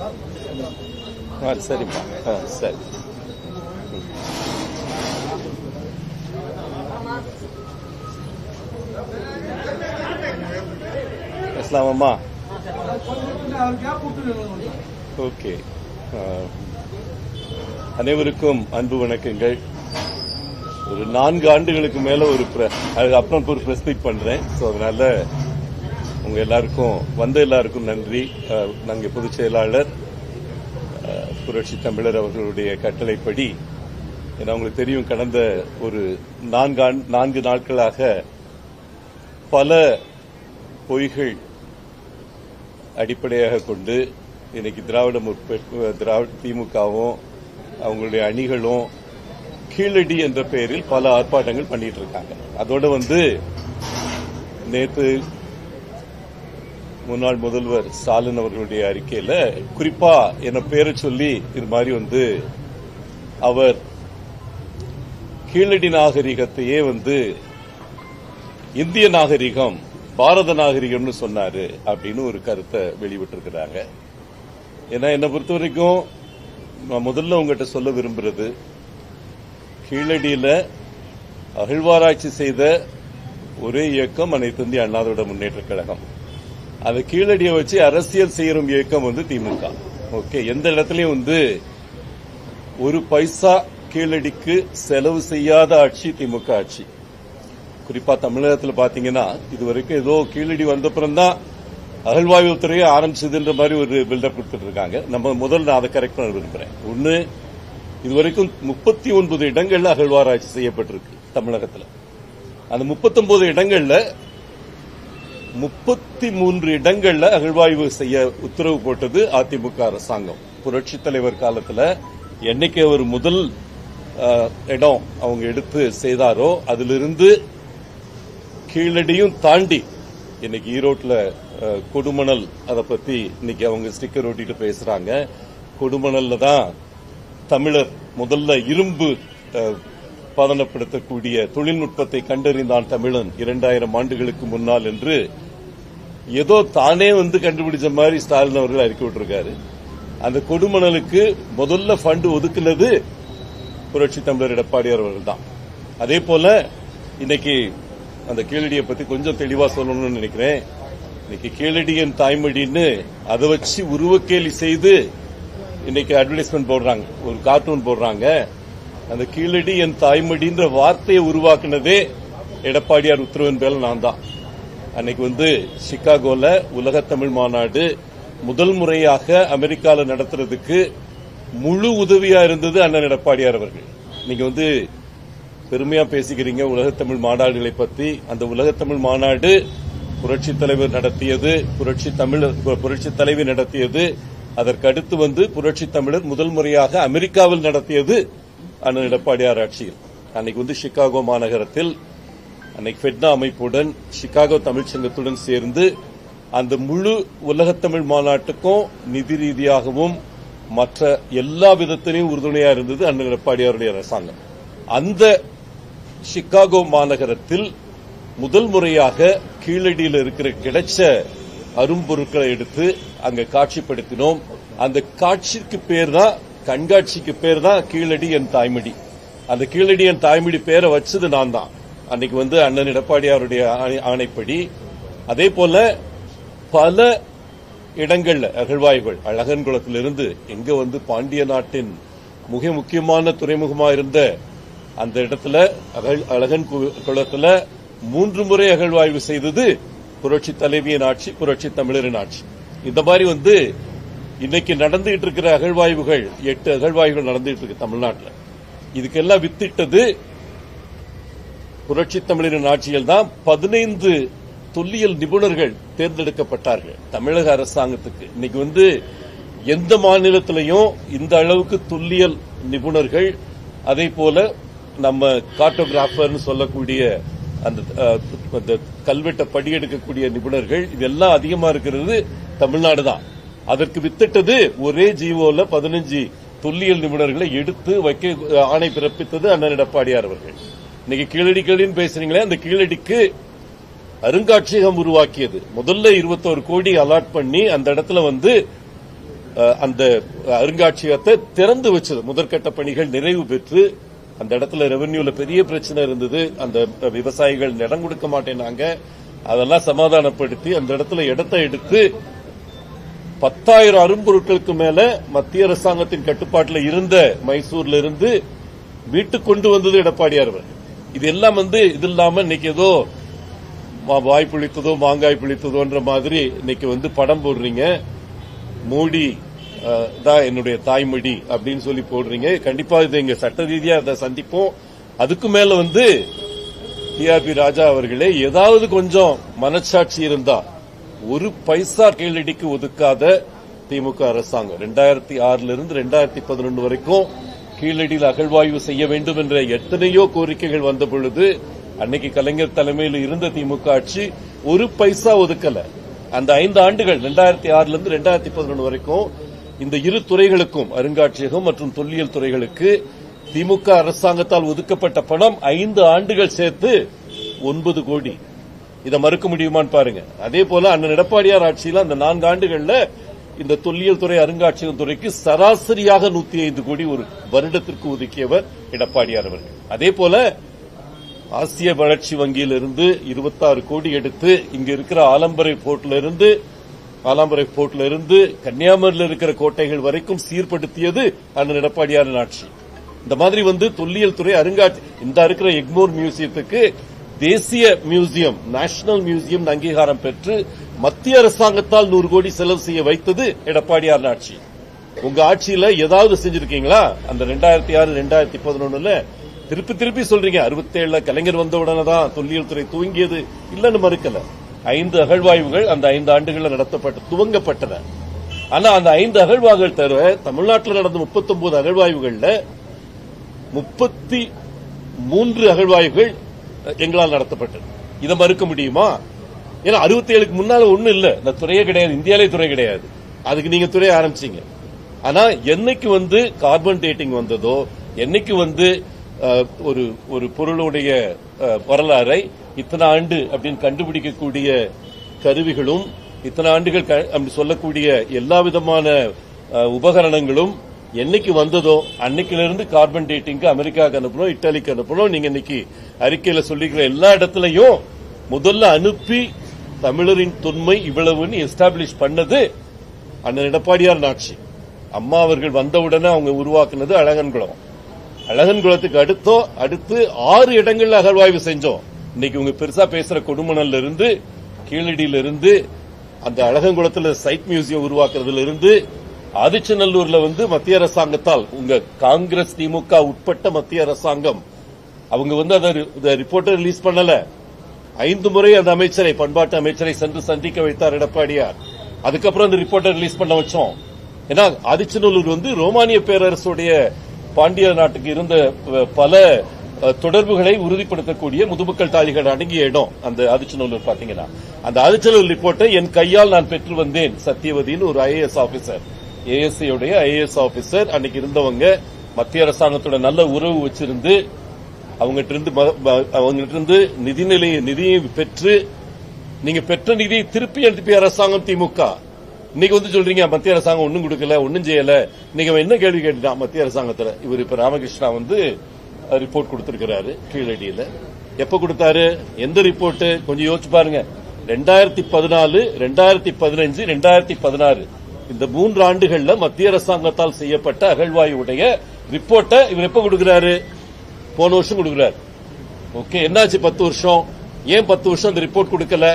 ஆ சரிம்மா ஆ சரி இஸ்லாமம்மா ஓகே அனைவருக்கும் அன்பு வணக்கங்கள். ஒரு நான்கு ஆண்டுகளுக்கு மேல ஒரு pre- அப்புறம் ஒரு பிரஸ் மீட் பண்றேன். ஸோ அதனால உங்க எல்லாருக்கும் வந்த எல்லாருக்கும் நன்றி. நாங்கள் பொதுச் செயலாளர் புரட்சி தமிழர் அவர்களுடைய கட்டளைப்படி ஏன்னா உங்களுக்கு தெரியும் கடந்த ஒரு நான்கு நான்கு நாட்களாக பல பொய்கள் அடிப்படையாக கொண்டு இன்னைக்கு திராவிட முற்போக்கு திராவிட திமுகவும் அவங்களுடைய அணிகளும் கீழடி என்ற பெயரில் பல ஆர்ப்பாட்டங்கள் பண்ணிட்டு இருக்காங்க. அதோட வந்து நேற்று முன்னாள் முதல்வர் ஸ்டாலின் அவர்களுடைய அறிக்கையில குறிப்பா என்ன பேரை சொல்லி இது மாதிரி வந்து அவர் கீழடி நாகரிகத்தையே வந்து இந்திய நாகரிகம் பாரத நாகரிகம்னு சொன்னாரு அப்படின்னு ஒரு கருத்தை வெளிவிட்டிருக்கிறாங்க ஏன்னா என்னை பொறுத்த வரைக்கும் நான் முதல்ல உங்ககிட்ட சொல்ல விரும்புறது கீழடியில அகழ்வாராய்ச்சி செய்த ஒரே இயக்கம் அனைத்து இந்திய அண்ணாதிராவிட முன்னேற்ற கழகம். அதை கீழடியை வச்சு அரசியல் செய்யறும் இயக்கம் வந்து திமுக. ஓகே எந்த இடத்துலயும் வந்து ஒரு பைசா கீழடிக்கு செலவு செய்யாத ஆட்சி திமுக ஆட்சி. குறிப்பா தமிழகத்தில் பாத்தீங்கன்னா இதுவரைக்கும் ஏதோ கீழடி வந்தப்புறம் தான் அகழ்வாய்வு துறையை ஆரம்பிச்சதுன்ற மாதிரி ஒரு பில்டப் கொடுத்துட்டு இருக்காங்க நம்ம முதல் நான் அதை கரெக்ட் பண்ண விரும்புறேன். ஒன்னு இதுவரைக்கும் முப்பத்தி ஒன்பது இடங்கள்ல அகழ்வாராய்ச்சி செய்யப்பட்டிருக்கு தமிழகத்தில். அந்த முப்பத்தொன்பது இடங்கள்ல முப்பத்தி மூன்று இடங்கள்ல அகழ்வாய்வு செய்ய உத்தரவு போட்டது அதிமுக அரசாங்கம். புரட்சி தலைவர் காலத்துல என்னைக்கு அவர் முதல் இடம் அவங்க எடுத்து செய்தாரோ அதிலிருந்து கீழடியும் தாண்டி இன்னைக்கு ஈரோட்ல கொடுமணல் அதை பத்தி இன்னைக்கு அவங்க ஸ்டிக்கர் ஒட்டிட்டு பேசுறாங்க. கொடுமணல்ல தான் தமிழர் முதல்ல இரும்பு பதனப்படுத்தக்கூடிய தொழில்நுட்பத்தை கண்டறிந்தான் தமிழன் இரண்டாயிரம் ஆண்டுகளுக்கு முன்னால் என்று ஏதோ தானே வந்து கண்டுபிடிச்ச மாதிரி ஸ்டாலின் அவர்கள் அறிக்கை விட்டுருக்காரு. அந்த கொடுமணலுக்கு முதல்ல ஃபண்ட் ஒதுக்குனது புரட்சி தமிழர் எடப்பாடியார் அவர்கள் தான். அதே போல இன்னைக்கு அந்த கீழடியை பத்தி கொஞ்சம் தெளிவா சொல்லணும்னு நினைக்கிறேன். இன்னைக்கு கேளடியின் தாய்மொழின்னு அதை வச்சு உருவக்கேலி செய்து இன்னைக்கு அட்வர்டைஸ்மெண்ட் போடுறாங்க ஒரு கார்ட்டூன் போடுறாங்க. அந்த கீழடி என் தாய்மொழின்ற வார்த்தையை உருவாக்குனதே எடப்பாடியார் உத்தரவின் பேரில் நான் தான். அன்னைக்கு வந்து சிகாகோல உலக தமிழ் மாநாடு முதல் முறையாக அமெரிக்காவில் நடத்துறதுக்கு முழு உதவியா இருந்தது அண்ணன் எடப்பாடியார் அவர்கள். நீங்க வந்து பெருமையா பேசிக்கிறீங்க உலகத்தமிழ் மாநாடுகளை பத்தி. அந்த உலகத்தமிழ் மாநாடு புரட்சி தலைவர் நடத்தியது புரட்சி தமிழ் புரட்சி தலைவி நடத்தியது அதற்கடுத்து வந்து புரட்சி தமிழர் முதல் முறையாக அமெரிக்காவில் நடத்தியது அண்ணன் எடப்பாடியார் ஆட்சியில். அன்னைக்கு வந்து சிகாகோ மாநகரத்தில் அன்னைக்கு ஃபெட்னா அமைப்புடன் சிகாகோ தமிழ்ச்சங்கத்துடன் சேர்ந்து அந்த முழு உலகத்தமிழ் மாநாட்டுக்கும் நிதி ரீதியாகவும் மற்ற எல்லா விதத்திலையும் உறுதுணையா இருந்தது அண்ணன் எடப்பாடியாருடைய அரசாங்கம். அந்த சிகாகோ மாநகரத்தில் முதல் முறையாக கீழடியில் இருக்கிற கிடைச்ச அரும்பொருட்களை எடுத்து அங்க காட்சிப்படுத்தினோம். அந்த காட்சிக்கு பேர் தான் கண்காட்சிக்கு பேர் தான் கீழடி என் தாய்மடி. அந்த கீழடி என் தாய்மடி பேரை வச்சது நான் தான். அன்னைக்கு வந்து அண்ணன் எடப்பாடியாருடைய ஆணை- ஆணைப்படி. அதே போல பல இடங்கள்ல அகழ்வாய்வுகள் அழகன்குளத்திலிருந்து எங்க வந்து பாண்டிய நாட்டின் மிக முக்கியமான துறைமுகமா இருந்த அந்த இடத்துல அகழ் அழகன் கு- குளத்துல மூன்று முறை அகழ்வாய்வு செய்தது புரட்சி தலைவியின் ஆட்சி புரட்சி தமிழரின் ஆட்சி. இந்த மாதிரி வந்து இன்னைக்கு நடந்துகிட்டு இருக்கிற அகழ்வாய்வுகள் எட்டு அகழ்வாய்வுகள் நடந்துகிட்டு இருக்கு தமிழ்நாட்டில். இதுக்கெல்லாம் வித்திட்டது புரட்சி தமிழரின் ஆட்சியில் தான் பதினைந்து தொல்லியல் நிபுணர்கள் தேர்ந்தெடுக்கப்பட்டார்கள் தமிழக அரசாங்கத்துக்கு. இன்னைக்கு வந்து எந்த மாநிலத்திலையும் இந்த அளவுக்கு தொல்லியல் நிபுணர்கள் அதே போல நம்ம கார்டோகிராஃபர்னு சொல்லக்கூடிய அந்த அந்த கல்வெட்டை படியெடுக்கக்கூடிய நிபுணர்கள் இதெல்லாம் அதிகமா இருக்கிறது தமிழ்நாடு தான். அதற்கு வித்திட்டது ஒரே ஜீவோல பதினஞ்சு தொல்லியல் நிபுணர்களை எடுத்து வைக்க ஆணை பிறப்பித்தது அண்ணன் எடப்பாடியார் அவர்கள். இன்னைக்கு கீழடி கீழடின்னு பேசுறீங்களே அந்த கீழடிக்கு அருங்காட்சியகம் உருவாக்கியது. முதல்ல இருபத்தோரு கோடி அலாட் பண்ணி அந்த இடத்துல வந்து அந்த அருங்காட்சியகத்தை திறந்து வச்சது. முதற்கட்ட பணிகள் நிறைவு பெற்று அந்த இடத்துல ரெவென்யூல பெரிய பிரச்சனை இருந்தது. அந்த விவசாயிகள் இடம் கொடுக்க மாட்டேனாங்க அதெல்லாம் சமாதானப்படுத்தி அந்த இடத்துல இடத்தை எடுத்து பத்தாயிரம் அரும்பொருட்களுக்கு மேல மத்திய அரசாங்கத்தின் கட்டுப்பாட்டில் இருந்த மைசூர்ல இருந்து வீட்டுக்கு கொண்டு வந்தது எடப்பாடியார் அவர்கள். இது எல்லாம் வந்து இது இல்லாம இன்னைக்கு ஏதோ வாய் புளித்ததோ மாங்காய் புளித்ததோன்ற மாதிரி இன்னைக்கு வந்து படம் போடுறீங்க. மோடி தான் என்னுடைய தாய்மொழி அப்படின்னு சொல்லி போடுறீங்க. கண்டிப்பா இது எங்க சட்ட ரீதியா அதை சந்திப்போம். அதுக்கு மேல வந்து டிஆர்பி ராஜா அவர்களே ஏதாவது கொஞ்சம் மனச்சாட்சி இருந்தா ஒரு பைசா கேளடிக்கு ஒதுக்காத திமுக அரசாங்கம். ரெண்டாயிரத்தி ஆறுல இருந்து ரெண்டாயிரத்தி பதினொன்று வரைக்கும் கீழடியில் அகழ்வாய்வு செய்ய வேண்டும் என்ற எத்தனையோ கோரிக்கைகள் வந்த பொழுது அன்னைக்கு கலைஞர் தலைமையில் இருந்த திமுக ஆட்சி ஒரு பைசா ஒதுக்கல. அந்த ஐந்து ஆண்டுகள் ரெண்டாயிரத்தி ஆறுல இருந்து ரெண்டாயிரத்தி பதினொன்று வரைக்கும் இந்த இரு துறைகளுக்கும் அருங்காட்சியகம் மற்றும் தொல்லியல் துறைகளுக்கு திமுக அரசாங்கத்தால் ஒதுக்கப்பட்ட பணம் ஐந்து ஆண்டுகள் சேர்த்து ஒன்பது கோடி. இதை மறுக்க முடியுமான்னு பாருங்க. அதே போல அண்ணன் எடப்பாடியார் ஆட்சியில் அந்த நான்கு ஆண்டுகள்ல இந்த தொல்லியல் துறை அருங்காட்சியகம் துறைக்கு சராசரியாக நூத்தி ஐந்து கோடி ஒரு வருடத்திற்கு ஒதுக்கியவர் எடப்பாடியார் அவர்கள். அதே போல ஆசிய வளர்ச்சி வங்கியிலிருந்து இருபத்தாறு கோடி எடுத்து இங்க இருக்கிற ஆலம்பரை போர்ட்ல இருந்து ஆலாம்பரை போர்ட்ல இருந்து கன்னியாகுமரியில் இருக்கிற கோட்டைகள் வரைக்கும் சீர்படுத்தியது அண்ணன் எடப்பாடியாரின் ஆட்சி. இந்த மாதிரி வந்து தொல்லியல் துறை அருங்காட்சி இந்த இருக்கிற எக்மோர் மியூசியத்துக்கு தேசிய மியூசியம் நேஷனல் மியூசியம் அங்கீகாரம் பெற்று மத்திய அரசாங்கத்தால் நூறு கோடி செலவு செய்ய வைத்தது எடப்பாடியார் ஆட்சி. உங்க ஆட்சியில ஏதாவது செஞ்சிருக்கீங்களா? அந்த ரெண்டாயிரத்தி ஆறு ரெண்டாயிரத்தி பதினொன்னுல திருப்பி திருப்பி சொல்றீங்க. அறுபத்தேழுல கலைஞர் வந்த உடனே தான் தொல்லியல் துறை துவங்கியது. இல்லன்னு மறுக்கல. ஐந்து அகழ்வாய்வுகள் அந்த ஐந்து ஆண்டுகளில் நடத்தப்பட்ட துவங்கப்பட்டன. ஆனா அந்த ஐந்து அகழ்வாய்வுகள் தவிர தமிழ்நாட்டில் நடந்த 39 அகழ்வாய்வுகள்ல முப்பத்தி மூன்று அகழ்வாய்வுகள் எங்களால் நடத்தப்பட்டது. இதை மறுக்க முடியுமா? ஏன்னா அறுபத்தி ஏழுக்கு முன்னால ஒண்ணும் இல்ல. இந்த துறையே கிடையாது. இந்தியாலே துறை கிடையாது. அதுக்கு நீங்க துறையை ஆரம்பிச்சீங்க. ஆனா என்னைக்கு வந்து கார்பன் டேட்டிங் வந்ததோ என்னைக்கு வந்து ஒரு ஒரு பொருளுடைய வரலாறை இத்தனை ஆண்டு அப்படின்னு கண்டுபிடிக்கக்கூடிய கருவிகளும் இத்தனை ஆண்டுகள் க- அப்படி சொல்லக்கூடிய எல்லா விதமான உபகரணங்களும் என்னைக்கு வந்ததோ அன்னைக்கிலிருந்து கார்பன் டேட்டிங்க்கு அமெரிக்காவுக்கு அனுப்பணும் இட்டாலிக்கு அனுப்பணும் நீங்க இன்னைக்கு அறிக்கையில சொல்லிக்கிற எல்லா இடத்துலையும் முதல்ல அனுப்பி தமிழரின் தொன்மை இவ்வளவுன்னு எஸ்டாப்ளிஷ் பண்ணது அண்ணன் எடப்பாடியார் ஆட்சி. அம்மா அவர்கள் வந்தவுடனே அவங்க உருவாக்குனது அழகன்குளம் அழகன்குளத்துக்கு அடுத்தோ அடுத்து ஆறு இடங்கள்ல அகழ்வாய்வு செஞ்சோம். இன்னைக்கு உங்க பெருசா பேசுற கொடுமணல்ல இருந்து கீழடியிலிருந்து அந்த அழகங்குளத்தில் சைட் மியூசியம் உருவாக்குறதுல இருந்து ஆதிச்சநல்லூர்ல வந்து மத்திய அரசாங்கத்தால் உங்க காங்கிரஸ் திமுக உட்பட்ட மத்திய அரசாங்கம் அவங்க வந்து அதை ரிப்போர்ட்டை ரிலீஸ் பண்ணல. ஐந்து முறை அந்த அமைச்சரை பண்பாட்டு அமைச்சரை சென்று சந்திக்க வைத்தார் எடப்பாடியார். அதுக்கப்புறம் அந்த ரிப்போர்ட்டை ரிலீஸ் பண்ண வச்சோம். ஏன்னா ஆதிச்சநல்லூர் வந்து ரோமானிய பேரரசுடைய பாண்டிய நாட்டுக்கு இருந்த பல தொடர்புகளை உறுதிப்படுத்தக்கூடிய முதுமக்கள் தாலிகள் அடங்கிய இடம் அந்த ஆதிச்சநல்லூர் பாத்தீங்கன்னா. அந்த ஆதிச்சநல்லூர் ரிப்போர்ட்டை என் கையால் நான் பெற்று வந்தேன் சத்தியவதின்னு ஒரு ஐஏஎஸ் ஆபீசர் ஏஎஸ்ஐ உடைய ஐஏஎஸ் ஆபீசர் அன்னைக்கு இருந்தவங்க மத்திய அரசாங்கத்தோட நல்ல உறவு வச்சிருந்து அவங்ககிட்ட இருந்து ம- அவங்ககிட்ட இருந்து நிதிநிலை நிதியை பெற்று நீங்க பெற்ற நிதியை திருப்பி அனுப்பி அரசாங்கம் திமுக. இன்னைக்கு வந்து சொல்றீங்க மத்திய அரசாங்கம் ஒண்ணும் கொடுக்கல ஒன்னும் செய்யல. நீங்க அவன் என்ன கேள்வி கேட்டுட்டான் மத்திய அரசாங்கத்துல? இவர் இப்ப ராமகிருஷ்ணா வந்து ரிப்போர்ட் கொடுத்திருக்கிறாரு கீழடியில எப்ப கொடுத்தாரு? எந்த ரிப்போர்ட் கொஞ்சம் யோசிச்சு பாருங்க. ரெண்டாயிரத்தி பதினாலு ரெண்டாயிரத்தி பதினஞ்சு ரெண்டாயிரத்தி பதினாறு. இந்த மூன்று ஆண்டுகள்ல மத்திய அரசாங்கத்தால் செய்யப்பட்ட அகழ்வாயுடைய ரிப்போர்ட்டை இவர் எப்ப கொடுக்கிறாரு? போன வருஷம் கொடுக்கிறார். ஓகே என்னாச்சு பத்து வருஷம்? ஏன் பத்து வருஷம் அந்த ரிப்போர்ட் கொடுக்கல?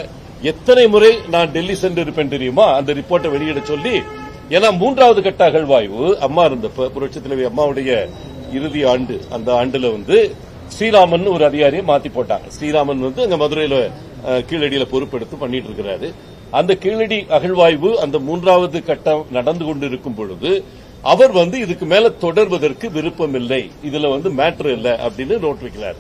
எத்தனை முறை நான் டெல்லி சென்று இருப்பேன் தெரியுமா? அந்த ரிப்போர்ட்டை வெளியிட சொல்லி ஏன்னா மூன்றாவது கட்ட அகழ்வாய்வு அம்மா இருந்தப்ப புரட்சி தலைவி அம்மாவுடைய இறுதி ஆண்டு அந்த ஆண்டுல வந்து ஸ்ரீராமன் ஒரு அதிகாரியை மாத்தி போட்டாங்க. ஸ்ரீராமன் வந்து அங்க மதுரையில கீழடியில பொறுப்பெடுத்து பண்ணிட்டு இருக்கிறாரு. அந்த கீழடி அகழ்வாய்வு அந்த மூன்றாவது கட்டம் நடந்து கொண்டிருக்கும் பொழுது அவர் வந்து இதுக்கு மேல தொடர்வதற்கு விருப்பம் இல்லை இதுல வந்து மேட்ரு இல்லை அப்படின்னு நோட் வைக்கிறார்.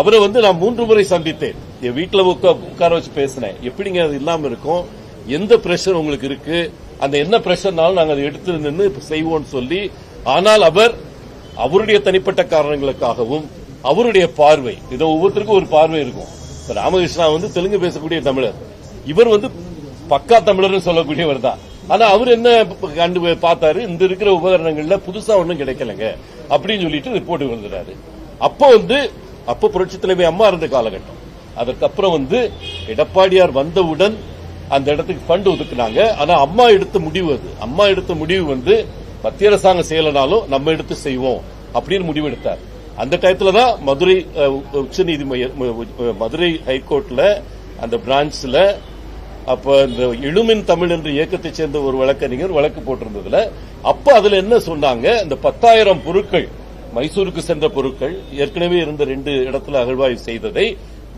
அவரை வந்து நான் மூன்று முறை சந்தித்தேன். என் வீட்டுல உட்கார வச்சு பேசினேன். எப்படிங்க அது இல்லாம இருக்கும்? எந்த பிரஷர் உங்களுக்கு இருக்கு? அந்த என்ன பிரஷர்னாலும் நாங்கள் அதை எடுத்து நின்று செய்வோம்னு சொல்லி ஆனால் அவர் அவருடைய தனிப்பட்ட காரணங்களுக்காகவும் அவருடைய பார்வை இதை ஒவ்வொருத்தருக்கும் ஒரு பார்வை இருக்கும். இப்ப ராமகிருஷ்ணா வந்து தெலுங்கு பேசக்கூடிய தமிழர். இவர் வந்து பக்கா தமிழர்னு சொல்லக்கூடியவர் தான். ஆனா அவர் என்ன கண்டு பார்த்தாரு? இந்த இருக்கிற உபகரணங்கள்ல புதுசா ஒண்ணும் கிடைக்கலங்க. அப்படின்னு சொல்லிட்டு ரிப்போர்ட் வந்துடுறாரு. அப்போ வந்து அப்ப புரட்சி தலைவி அம்மா இருந்த காலகட்டம். அதற்கப்புறம் வந்து எடப்பாடியார் வந்தவுடன் அந்த இடத்துக்கு ஃபண்ட் ஒதுக்குனாங்க. ஆனா அம்மா எடுத்த முடிவு அது. அம்மா எடுத்த முடிவு வந்து மத்திய அரசாங்கம் செய்யலனாலும் நம்ம எடுத்து செய்வோம் அப்படின்னு முடிவு எடுத்தார் அந்த டயத்துல தான் மதுரை உச்ச மதுரை ஹைகோர்ட்ல அந்த பிரான்ச்ல அப்ப இந்த எழுமின் தமிழ் என்ற இயக்கத்தை சேர்ந்த ஒரு வழக்கறிஞர் வழக்கு போட்டிருந்ததுல அப்ப அதுல என்ன சொன்னாங்க? இந்த பத்தாயிரம் பொருட்கள் மைசூருக்கு சென்ற பொருட்கள் ஏற்கனவே இருந்த ரெண்டு இடத்துல அகழ்வாய்வு செய்ததை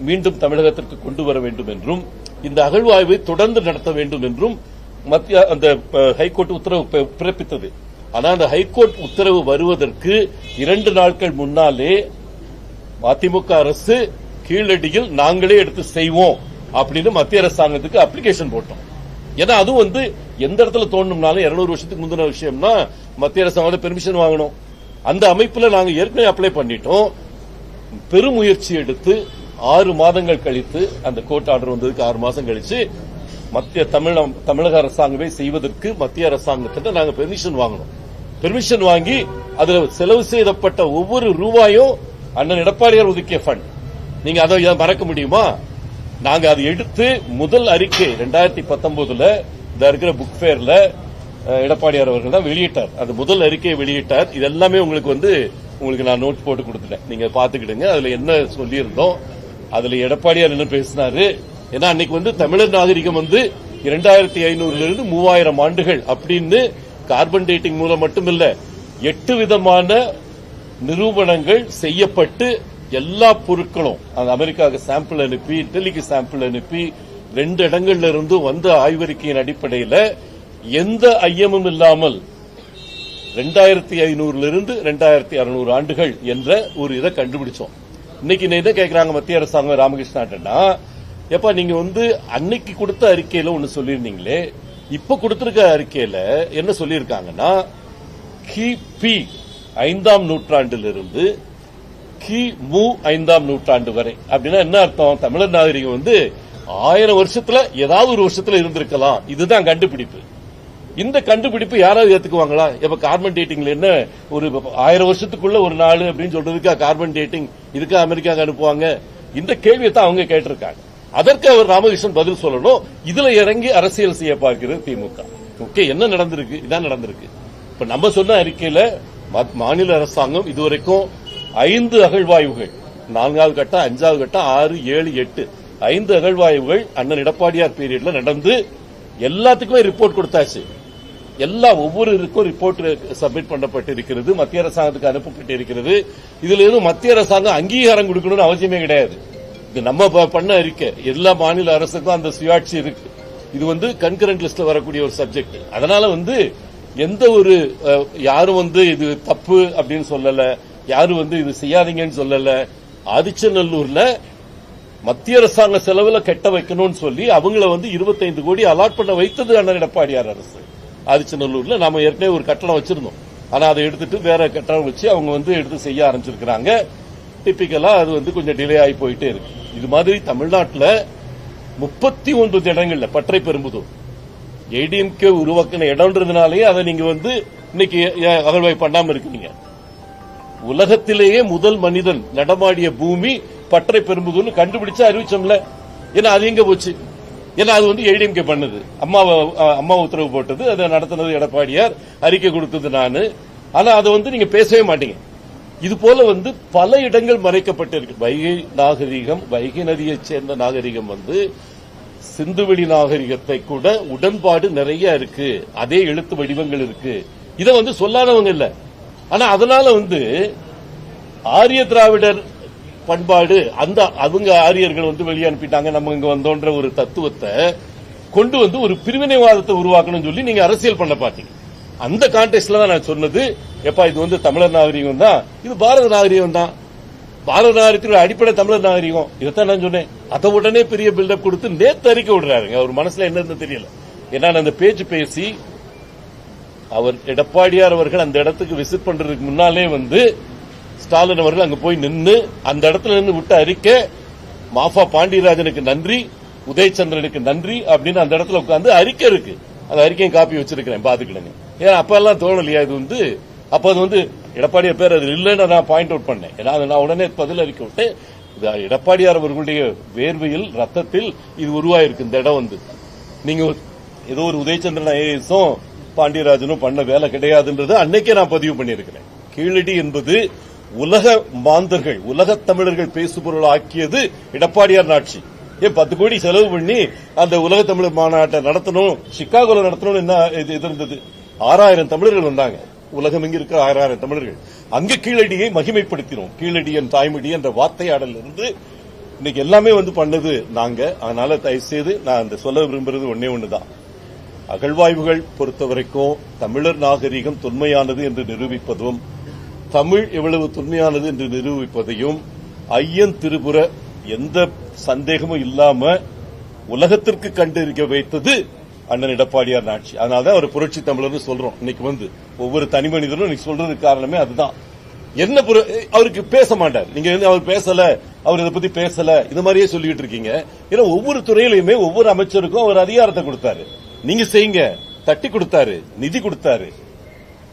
மீண்டும் தமிழகத்திற்கு கொண்டு வர வேண்டும் என்றும் இந்த அகழ்வாய்வை தொடர்ந்து நடத்த வேண்டும் என்றும் மத்திய அந்த ஹைகோர்ட் உத்தரவு பிறப்பித்தது. ஆனா அந்த ஹைகோர்ட் உத்தரவு வருவதற்கு இரண்டு நாட்கள் முன்னாலே அதிமுக அரசு கீழடியில் நாங்களே எடுத்து செய்வோம். அப்படின்னு மத்திய அரசாங்கத்துக்கு அப்ளிகேஷன் போட்டோம். ஏன்னா அதுவும் வந்து எந்த இடத்துல தோணும்னாலும் 200 வருஷத்துக்கு முந்தின விஷயம்னா மத்திய அரசாங்கத்தில் பெர்மிஷன் வாங்கணும். அந்த அமைப்புல நாங்க ஏற்கனவே அப்ளை பண்ணிட்டோம். பெருமுயற்சி எடுத்து ஆறு மாதங்கள் கழித்து அந்த கோர்ட் ஆர்டர் வந்ததுக்கு ஆறு மாசம் கழிச்சு மத்திய தமிழ தமிழக அரசாங்கமே செய்வதற்கு மத்திய அரசாங்கத்திட்ட நாங்க பெர்மிஷன் வாங்கணும். பெர்மிஷன் வாங்கி அதுல செலவு செய்யப்பட்ட ஒவ்வொரு ரூபாயும் அண்ணன் எடப்பாடியார் ஒதுக்கிய ஃபண்ட் நீங்க அதை மறக்க முடியுமா? நாங்க அதை எடுத்து முதல் அறிக்கை ரெண்டாயிரத்தி பத்தொன்பதுல இந்த இருக்கிற புக் ஃபேர்ல எடப்பாடியார் அவர்கள் தான் வெளியிட்டார். அந்த முதல் அறிக்கையை வெளியிட்டார். இது எல்லாமே உங்களுக்கு வந்து உங்களுக்கு நான் நோட் போட்டு கொடுத்துட்டேன். நீங்க பாத்துக்கிடுங்க அதுல என்ன சொல்லியிருந்தோம் அதுல எடப்பாடியார் என்ன பேசினாரு. ஏன்னா அன்னைக்கு வந்து தமிழர் நாகரிகம் வந்து இரண்டாயிரத்தி ஐநூறுல இருந்து மூவாயிரம் ஆண்டுகள் அப்படின்னு கார்பன் டேட்டிங் மூலம் மட்டும் இல்ல எட்டு விதமான நிரூபணங்கள் செய்யப்பட்டு எல்லா பொருட்களும் அந்த அமெரிக்காவுக்கு சாம்பிள் அனுப்பி டெல்லிக்கு சாம்பிள் அனுப்பி ரெண்டு இடங்கள்ல இருந்து வந்த ஆய்வறிக்கையின் அடிப்படையில் எந்த ஐயமும் இல்லாமல் ரெண்டாயிரத்தி ஐநூறுல இருந்து ரெண்டாயிரத்தி அறுநூறு ஆண்டுகள் என்ற ஒரு இதை கண்டுபிடிச்சோம். இன்னைக்கு என்ன கேட்கிறாங்க மத்திய அரசாங்கம் ராமகிருஷ்ணாட்டனா எப்ப நீங்க வந்து அன்னைக்கு கொடுத்த அறிக்கையில ஒன்னு சொல்லியிருந்தீங்களே இப்ப கொடுத்திருக்க அறிக்கையில என்ன சொல்லியிருக்காங்கன்னா கிபி ஐந்தாம் நூற்றாண்டிலிருந்து கி மு ஐந்தாம் நூற்றாண்டு வரை. அப்படின்னா என்ன அர்த்தம்? தமிழர் நாகரிகம் வந்து ஆயிரம் வருஷத்துல ஏதாவது ஒரு வருஷத்துல இருந்திருக்கலாம். இதுதான் கண்டுபிடிப்பு. இந்த கண்டுபிடிப்பு யாராவது ஏத்துக்குவாங்களா? இப்ப கார்பன் டேட்டிங்ல என்ன? ஒரு ஆயிரம் வருஷத்துக்குள்ள ஒரு நாள் அப்படின்னு சொல்றதுக்கா கார்பன் டேட்டிங் இதுக்கா அமெரிக்காவுக்கு அனுப்புவாங்க. இந்த கேள்வியை தான் அவங்க கேட்டிருக்காங்க. அதற்கு அவர் ராமகிருஷ்ணன் பதில் சொல்லணும். இதுல இறங்கி அரசியல் செய்ய பார்க்கிறது திமுக. ஓகே என்ன நடந்திருக்கு? இதான் நடந்திருக்கு. இப்ப நம்ம சொன்ன அறிக்கையில மாநில அரசாங்கம் இதுவரைக்கும் ஐந்து அகழ்வாய்வுகள். நான்காவது கட்டம் அஞ்சாவது கட்டம் ஆறு ஏழு எட்டு. ஐந்து அகழ்வாய்வுகள் அண்ணன் எடப்பாடியார் பீரியட்ல நடந்து எல்லாத்துக்குமே ரிப்போர்ட் கொடுத்தாச்சு. எல்லா ஒவ்வொரு இதுக்கும் ரிப்போர்ட் சப்மிட் பண்ணப்பட்டிருக்கிறது மத்திய அரசாங்கத்துக்கு அனுப்பப்பட்டிருக்கிறது. இதுல எதுவும் மத்திய அரசாங்கம் அங்கீகாரம் கொடுக்கணும்னு அவசியமே கிடையாது. இது நம்ம பண்ண அறிக்கை. எல்லா மாநில அரசுக்கும் அந்த சுயாட்சி இருக்கு. இது வந்து கன்கரண்ட் லிஸ்ட்ல வரக்கூடிய ஒரு சப்ஜெக்ட் அதனால வந்து எந்த ஒரு யாரும் வந்து இது தப்பு அப்படின்னு சொல்லல. யாரும் வந்து இது செய்யாதீங்கன்னு சொல்லல. ஆதிச்சநல்லூர்ல மத்திய அரசாங்க செலவுல கட்ட வைக்கணும்னு சொல்லி அவங்கள வந்து 25 கோடி அலாட் பண்ண வைத்தது அண்ணன் எடப்பாடியார் அரசு. ஆதிச்சநல்லூர்ல நாம ஏற்கனவே ஒரு கட்டணம் வச்சிருந்தோம். ஆனா அதை எடுத்துட்டு வேற கட்டணம் வச்சு அவங்க வந்து எடுத்து செய்ய ஆரம்பிச்சிருக்கிறாங்க. டிப்பிக்கலா அது வந்து கொஞ்சம் டிலே ஆகி போயிட்டே இருக்கு. இது மாதிரி தமிழ்நாட்டில் முப்பத்தி ஒன்பது இடங்கள்ல பற்றை பெரும்புதூர். ஏடிஎம்கே உருவாக்கின இடம்ன்றதுனாலேயே அதை நீங்க வந்து இன்னைக்கு அகழ்வாய் பண்ணாம இருக்கீங்க உலகத்திலேயே முதல் மனிதன் நடமாடிய பூமி பற்றை பெரும்புதுன்னு கண்டுபிடிச்சு அறிவிச்சோம்ல. ஏன்னா அது எங்க போச்சு? ஏன்னா அது வந்து ஏடிஎம்கே பண்ணது. அம்மா அம்மா உத்தரவு போட்டது அதை நடத்தினது எடப்பாடியார் அறிக்கை கொடுத்தது நான். ஆனா அதை வந்து நீங்க பேசவே மாட்டீங்க. இது போல வந்து பல இடங்கள் மறைக்கப்பட்டிருக்கு. வைகை நாகரிகம் வைகை நதியைச் சேர்ந்த நாகரிகம் வந்து சிந்துவெளி நாகரிகத்தை கூட உடன்பாடு நிறைய இருக்கு. அதே எழுத்து வடிவங்கள் இருக்கு. இதை வந்து சொல்லாதவங்க இல்லை. ஆனா அதனால வந்து ஆரிய திராவிடர் பண்பாடு அந்த அவங்க ஆரியர்கள் வந்து வெளியே அனுப்பிட்டாங்க நம்ம இங்க வந்தோன்ற ஒரு தத்துவத்தை கொண்டு வந்து ஒரு பிரிவினைவாதத்தை உருவாக்கணும்னு சொல்லி நீங்க அரசியல் பண்ண பாத்தீங்க. அந்த கான்டெஸ்ட்ல தான் நான் சொன்னது எப்பா இது வந்து தமிழர் நாகரிகம் தான் இது பாரத நாகரிகம் தான். பாரத நாகரிகத்தின் அடிப்படை தமிழர் நாகரிகம். இதைத்தான் நான் சொன்னேன். அதை உடனே பெரிய பில்டப் கொடுத்து நேத்து அறிக்கை விடுறாருங்க. அவர் மனசுல என்னன்னு தெரியல. ஏன்னா அந்த பேச்சு பேசி அவர் எடப்பாடியார் அவர்கள் அந்த இடத்துக்கு விசிட் பண்றதுக்கு முன்னாலே வந்து ஸ்டாலின் அவர்கள் அங்க போய் நின்று அந்த இடத்துல நின்று விட்ட அறிக்கை மாஃபா பாண்டியராஜனுக்கு நன்றி உதயச்சந்திரனுக்கு நன்றி அப்படின்னு அந்த இடத்துல உட்காந்து அறிக்கை இருக்கு. அந்த அறிக்கையும் காப்பி வச்சிருக்கிறேன் பாத்துக்கிடுங்க. ஏன்னா அப்ப எல்லாம் தோணலையா இது வந்து? அப்ப அது வந்து எடப்பாடியார் பேர் அது இல்லைன்னு நான் பாயிண்ட் அவுட் பண்ணேன். ஏன்னா அதை நான் உடனே பதில் அறிக்கை விட்டு இது எடப்பாடியார் அவர்களுடைய வேர்வையில் ரத்தத்தில் இது உருவாயிருக்கு. இந்த இடம் வந்து. நீங்க ஒரு- ஏதோ ஒரு உதயச்சந்திரன் ஐஏஎஸும் பாண்டியராஜனும் பண்ண வேலை கிடையாதுன்றது அன்னைக்கே நான் பதிவு பண்ணியிருக்கிறேன். கீழடி என்பது உலக மாந்தர்கள் உலக தமிழர்கள் பேசுபொருள் ஆக்கியது எடப்பாடியார் ஆட்சி ஏன் பத்து கோடி செலவு பண்ணி அந்த உலக தமிழ் மாநாட்டை நடத்தணும் சிக்காகோல நடத்தணும்னு என்ன இது இது இருந்தது? ஆறாயிரம் தமிழர்கள் வந்தாங்க. உலகம் எங்க இருக்கிற ஆறாயிரம் தமிழர்கள். அங்கு கீழடியை மகிமைப்படுத்தினோம். கீழடியன் தாய்மொழி என்ற வார்த்தையாடல் இருந்து இன்னைக்கு எல்லாமே வந்து பண்ணது நாங்க. அதனால தயவு செய்து நான் அந்த சொல்ல விரும்புறது ஒன்னே ஒண்ணுதான். அகழ்வாய்வுகள் பொறுத்தவரைக்கும் தமிழர் நாகரிகம் தொன்மையானது என்று நிரூபிப்பதும் தமிழ் எவ்வளவு தொன்மையானது என்று நிரூபிப்பதையும் ஐயன் திருபுர எந்த சந்தேகமும் இல்லாம உலகத்திற்கு கண்டிருக்க வைத்தது அண்ணன் எடப்பாடியார் ஆட்சி அதனாலதான் அவர் புரட்சி தமிழர்னு சொல்றோம். இன்னைக்கு வந்து ஒவ்வொரு தனி மனிதனும் இன்னைக்கு சொல்றதுக்கு காரணமே அதுதான். என்ன அவருக்கு பேச மாட்டார். நீங்க வந்து அவர் பேசல அவர் இதை பத்தி பேசல இது மாதிரியே சொல்லிட்டு இருக்கீங்க. ஏன்னா ஒவ்வொரு துறையிலுமே ஒவ்வொரு அமைச்சருக்கும் அவர் அதிகாரத்தை கொடுத்தாரு. நீங்க செய்யுங்க. தட்டி கொடுத்தாரு நிதி கொடுத்தாரு.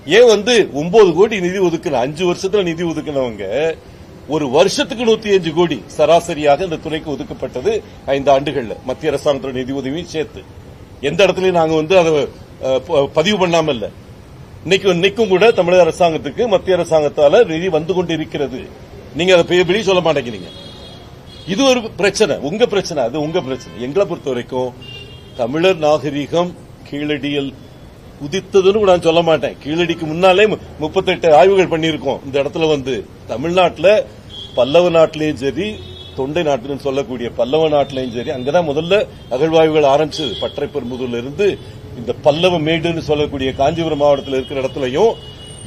ஏன் வந்து ஒன்பது கோடி நிதி ஒதுக்கின அஞ்சு வருஷத்துல நிதி ஒதுக்கினவங்க ஒரு வருஷத்துக்கு நூத்தி அஞ்சு கோடி சராசரியாக இந்த துறைக்கு ஒதுக்கப்பட்டது ஐந்து ஆண்டுகள்ல. மத்திய அரசாங்கத்தோட நிதி உதவியும் சேர்த்து. எந்த இடத்துலயும் நாங்க வந்து அதை ப- பதிவு பண்ணாம இல்ல இன்னைக்கு இன்னைக்கும் கூட தமிழக அரசாங்கத்துக்கு மத்திய அரசாங்கத்தால நிதி வந்து கொண்டு இருக்கிறது நீங்க அதை பெரிய பெரிய சொல்ல மாட்டேங்கிறீங்க. இது ஒரு பிரச்சனை. உங்க பிரச்சனை அது உங்க பிரச்சனை. எங்களை பொறுத்த வரைக்கும் தமிழர் நாகரிகம் கீழடியில் உதித்ததுன்னு கூட நான் சொல்ல மாட்டேன். கீழடிக்கு முன்னாலே முப்பத்தெட்டு ஆய்வுகள் பண்ணியிருக்கோம். இந்த இடத்துல வந்து தமிழ்நாட்டில் பல்லவ நாட்டிலையும் சரி தொண்டை நாட்டிலும் சொல்லக்கூடிய பல்லவ நாட்டிலையும் சரி அங்கதான் முதல்ல அகழ்வாய்வுகள் ஆரம்பிச்சது. பற்றை பெரும்புதூர்ல இருந்து இந்த பல்லவ மேடுன்னு சொல்லக்கூடிய காஞ்சிபுரம் மாவட்டத்தில் இருக்கிற இடத்துலையும்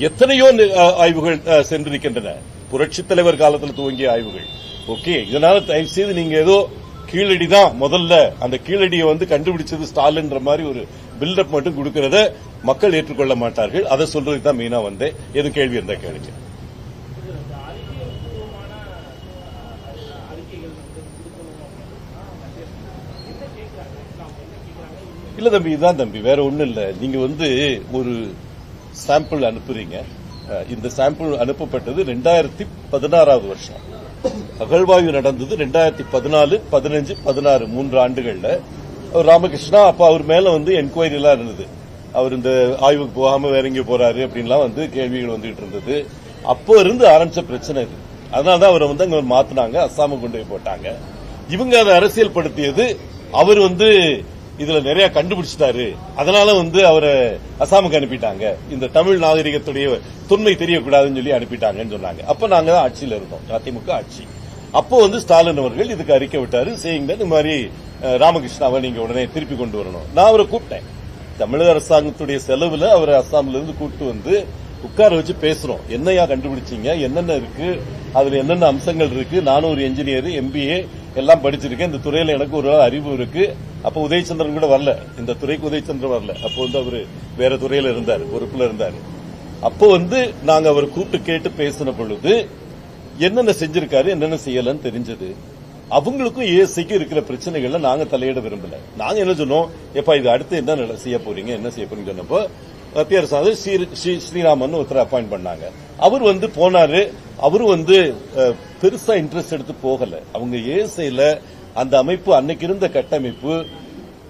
எத்தனையோ ஆய்வுகள் சென்றிருக்கின்றன. புரட்சித் தலைவர் காலத்தில் துவங்கிய ஆய்வுகள். ஓகே இதனால தயவு செய்து நீங்க ஏதோ கீழடி தான் முதல்ல அந்த கீழடியை வந்து கண்டுபிடிச்சது ஸ்டாலின்ற மாதிரி ஒரு பில்டப் மட்டும் கொடுக்கறத மக்கள் ஏற்றுக்கொள்ள மாட்டார்கள். அதை சொல்றதுக்கு தான் மெயினா வந்தேன். எதுவும் கேள்வி இருந்தா கேளுங்க. இல்ல தம்பி இதுதான் தம்பி. வேற ஒண்ணும் இல்ல. நீங்க வந்து ஒரு சாம்பிள் அனுப்புறீங்க. இந்த சாம்பிள் அனுப்பப்பட்டது ரெண்டாயிரத்தி பதினாறாவது வருஷம். அகழ்வாய்வு நடந்தது ரெண்டாயிரத்தி பதினாலு பதினஞ்சு பதினாறு மூன்று ஆண்டுகள்ல. அவர் ராமகிருஷ்ணா அப்ப அவர் மேல வந்து என்கொயரி எல்லாம் இருந்தது. அவர் இந்த ஆய்வுக்கு போகாம வேற எங்கே போறாரு அப்படின்லாம் வந்து கேள்விகள் வந்துகிட்டு இருந்தது. அப்போ இருந்து ஆரம்பிச்ச பிரச்சனை இது. அதனாலதான் அவரை வந்து அங்க மாத்தினாங்க அஸ்ஸாம கொண்டு போய் போட்டாங்க. இவங்க அதை அரசியல் படுத்தியது அவர் வந்து இதுல நிறைய கண்டுபிடிச்சிட்டாரு. அதனால வந்து அவரை அசாமுக்கு அனுப்பிட்டாங்க. இந்த தமிழ் நாகரிகத்துடைய தொன்மை தெரியக்கூடாதுன்னு சொல்லி அனுப்பிட்டாங்கன்னு சொன்னாங்க. அப்ப நாங்க தான் ஆட்சியில் இருந்தோம் அதிமுக ஆட்சி. அப்போ வந்து ஸ்டாலின் அவர்கள் இதுக்கு அறிக்கை விட்டாரு. செய்யுங்க இந்த மாதிரி ராமகிருஷ்ணாவை நீங்க உடனே திருப்பி கொண்டு வரணும். நான் அவரை கூப்பிட்டேன். தமிழக அரசாங்கத்துடைய செலவுல அவரை அஸ்ஸாம்ல இருந்து கூப்பிட்டு வந்து உட்கார வச்சு பேசுறோம். என்னையா கண்டுபிடிச்சீங்க? என்னென்ன இருக்கு? அதுல என்னென்ன அம்சங்கள் இருக்கு? நானும் ஒரு என்ஜினியர் எம்பிஏ எல்லாம் படிச்சிருக்கேன். இந்த துறையில எனக்கு ஒரு அறிவு இருக்கு. அப்ப உதயச்சந்திரன் கூட வரல. இந்த துறைக்கு உதயச்சந்திரன் வரல. அப்போ வந்து அவர் வேற துறையில இருந்தாரு பொறுப்புல இருந்தாரு. அப்போ வந்து நாங்க அவர் கூப்பிட்டு கேட்டு பேசின பொழுது என்னென்ன செஞ்சிருக்காரு என்னென்ன செய்யலன்னு தெரிஞ்சது. அவங்களுக்கும் ஏசிக்கும் இருக்கிற பிரச்சனைகள்ல நாங்க தலையிட விரும்பல. நாங்க என்ன சொன்னோம்? எப்பா இது அடுத்து என்ன செய்ய போறீங்க? என்ன செய்ய போறீங்க சொன்னப்போ பேர் அரசாங்கம் ஸ்ரீ- ஸ்ரீ- ஸ்ரீராமன் ஒருத்தர் அப்பாயிண்ட் பண்ணாங்க. அவர் வந்து போனாரு. அவரு வந்து பெருசா இன்ட்ரெஸ்ட் எடுத்து போகல. அவங்க ஏசையில அந்த அமைப்பு அன்னைக்கு இருந்த கட்டமைப்பு